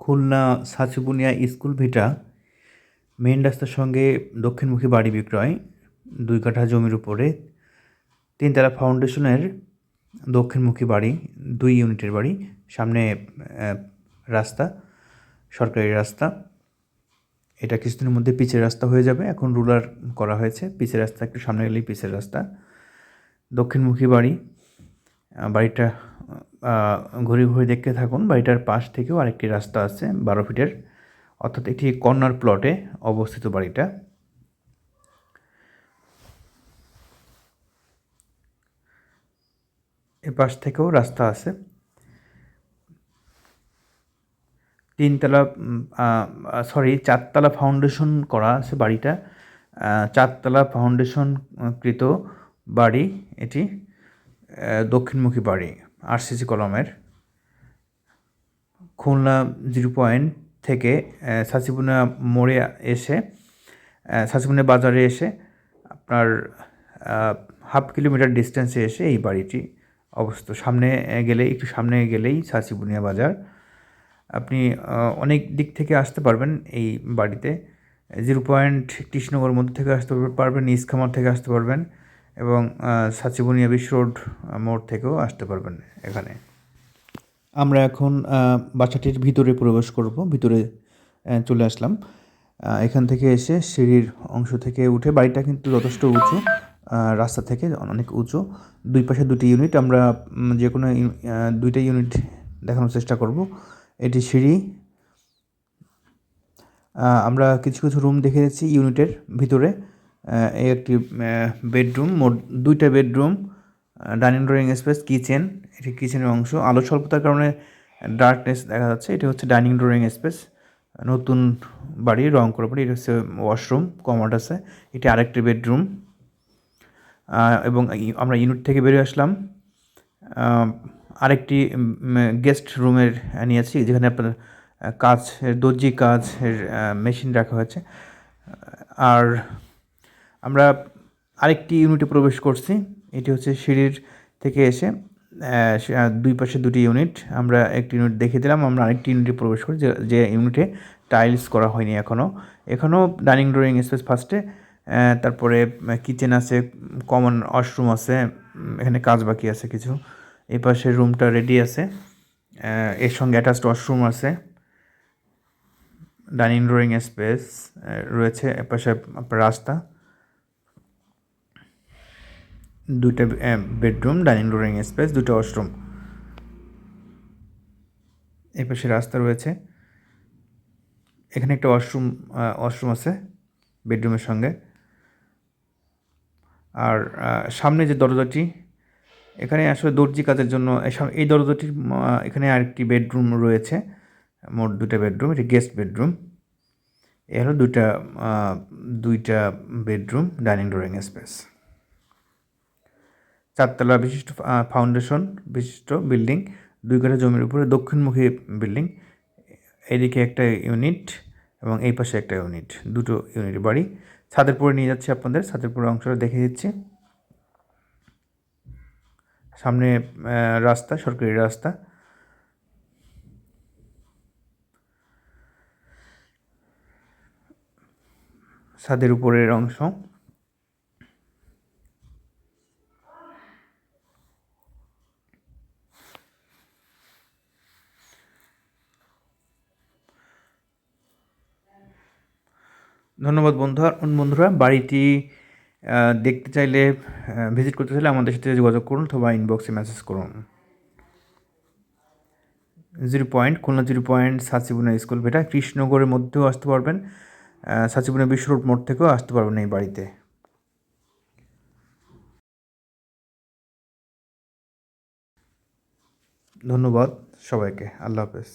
Khulna Sachibunia school ভিটা main রাস্তার সঙ্গে দক্ষিণমুখী বাড়ি বিক্রয়, দুই কাঠা জমির উপরে, তিনতলা ফাউন্ডেশনের দক্ষিণমুখী বাড়ি, দুই ইউনিটের বাড়ি, সামনে রাস্তা, সরকারি রাস্তা। এটা কিছুদিনের মধ্যে পিচের রাস্তা হয়ে যাবে। এখন রুলার করা হয়েছে। পিচের রাস্তা একটু সামনে গেলেই পিচের রাস্তা। দক্ষিণমুখী বাড়ি বাড়িটা ঘুরে ঘুরে দেখতে থাকুন বাড়িটার পাশ থেকেও আরেকটি রাস্তা আছে বারো ফিটের, অর্থাৎ একটি কর্নার প্লটে অবস্থিত বাড়িটা। এ পাশ থেকেও রাস্তা আছে। তিনতলা সরি চারতলা ফাউন্ডেশন করা আছে বাড়িটা। চারতলা ফাউন্ডেশন কৃত বাড়ি এটি দক্ষিণমুখী বাড়ি। আরসিসি কলমের। খুলনা জিরো পয়েন্ট থেকে সাচিবুনা মোড়ে এসে সাচিবুনা বাজারে এসে আপনার হাফ কিলোমিটার ডিস্টেন্সে এসে এই বাড়িটি অবস্থিত। সামনে গেলে একটু সামনে গেলেই সাচিবুনিয়া বাজার। আপনি অনেক দিক থেকে আসতে পারবেন এই বাড়িতে। জিরো পয়েন্ট কৃষ্ণনগর মধ্যে থেকে আসতে পারবেন ইসখামার থেকে আসতে পারবেন। এবং সাচিবুনিয়া বিশ্ব রোড মোড় থেকেও আসতে পারবেন এখানে। আমরা এখন বাসাটির ভিতরে প্রবেশ করব, ভিতরে চলে আসলাম। এখান থেকে এসে সিঁড়ির অংশ থেকে উঠে, বাড়িটা কিন্তু যথেষ্ট উঁচু রাস্তা থেকে অনেক উঁচু। দুই পাশে দুটি ইউনিট, আমরা যে কোনো দুইটা ইউনিট দেখানোর চেষ্টা করব। এটি সিঁড়ি। আমরা কিছু কিছু রুম দেখেছি ইউনিটের ভিতরে। এই একটি বেডরুম মোট দুইটা bedroom dining drawing space kitchen এটি কিচেনের অংশ। আলো স্বল্পতার কারণে ডার্কনেস দেখা যাচ্ছে। এটি হচ্ছে ডাইনিং ড্রয়িং স্পেস নতুন বাড়ি, রং করা বাড়ি। এটা হচ্ছে ওয়াশরুম কমোড আছে। এটি আরেকটি বেডরুম এবং আমরা ইউনিট থেকে বেরিয়ে আসলাম। আরেকটি গেস্ট রুমের নিয়েছি, যেখানে আপনার কাজ দর্জি কাজের মেশিন রাখা হয়েছে। আর আমরা আরেকটি ইউনিটে প্রবেশ করছি। এটি হচ্ছে সিঁড়ির থেকে এসে দুই পাশে দুটি ইউনিট আমরা একটি ইউনিট দেখে দিলাম, আমরা আরেকটি ইউনিটে প্রবেশ করি, যে ইউনিটে টাইলস করা হয়নি এখনও এখনও ডাইনিং ড্রয়িং স্পেস ফার্স্টে তারপরে কিচেন আছে কমন ওয়াশরুম আছে এখানে কাজ বাকি আছে কিছু। এই পাশে রুমটা রেডি আছে এর সঙ্গে অ্যাটাচড ওয়াশরুম আছে। ডাইনিং ড্রয়িং স্পেস রয়েছে, এপাশে রাস্তা। দুইটা বেডরুম ডাইনিং ড্রয়িং স্পেস দুটো ওয়াশরুম এই পাশে রাস্তা রয়েছে। এখানে একটা ওয়াশরুম ওয়াশরুম আছে বেডরুমের সঙ্গে। আর সামনে যে দরজাটি, এখানে আসলে দর্জি কাজের জন্য এই দরজাটির এখানে আরেকটি বেডরুম রয়েছে, মোট দুটা বেডরুম এটি গেস্ট বেডরুম এ হলো দুইটা দুইটা বেডরুম ডাইনিং ড্রয়িং স্পেস চারতলা বিশিষ্ট ফাউন্ডেশন বিশিষ্ট বিল্ডিং দুই কাঠা জমির উপরে দক্ষিণমুখী বিল্ডিং এদিকে একটা ইউনিট এবং এই পাশে একটা ইউনিট দুটো ইউনিট বাড়ি ছাদের পরে নিয়ে যাচ্ছি আপনাদের, ছাদের অংশটা দেখে দিচ্ছি। সামনে রাস্তা, সরকারি রাস্তা। ছাদের উপরের অংশ। ধন্যবাদ বন্ধু বন্ধুরা বন্ধুরা। বাড়িটি দেখতে চাইলে ভিজিট করতে চাইলে আমাদের সাথে যোগাযোগ করুন অথবা ইনবক্সে মেসেজ করুন। Zero point, Khulna zero point, Sachibuna school ভেটা, কৃষ্ণনগরের মধ্যেও আসতে পারবেন। সাচিবুনা বিশ্ব রোড মোড় থেকেও আসতে পারবেন এই বাড়িতে। ধন্যবাদ সবাইকে, আল্লাহ হাফেজ।